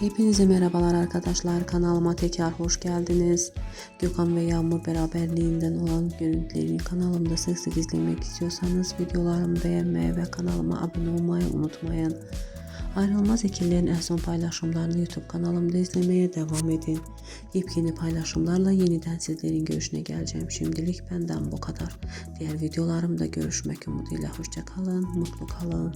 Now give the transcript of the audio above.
Hepinize merhabalar arkadaşlar. Kanalıma tekrar hoş geldiniz. Gökhan ve Yağmur beraberliğinden olan görüntüleri kanalımda sık sık izlemek istiyorsanız videolarımı beğenmeyi ve kanalıma abone olmayı unutmayın. Ayrılmaz ikililerin en son paylaşımlarını YouTube kanalımda izlemeye devam edin. Yepyeni paylaşımlarla yeniden sizlerin görüşüne geleceğim. Şimdilik benden bu kadar. Diğer videolarımda görüşmek umuduyla. Hoşçakalın, mutlu kalın.